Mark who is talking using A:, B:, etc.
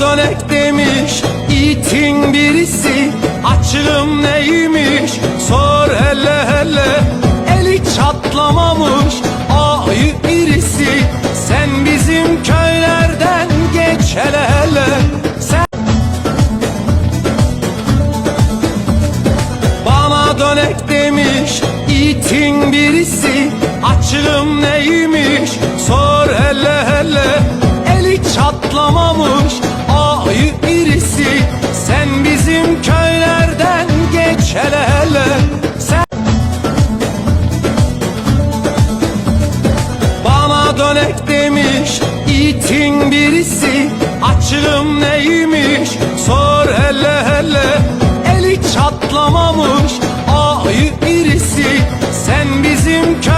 A: Dönek demiş itin birisi Açığım neymiş? Sor hele hele Eli çatlamamış ayı birisi. Sen bizim köylerden geç hele hele. Sen Bana dönek demiş itin birisi Açığım neymiş bizim köylerden geç hele hele. Sen Bana dönek demiş itin birisi Açığım neymiş? Sor hele hele Eli çatlamamış ayı birisi. Sen bizim hele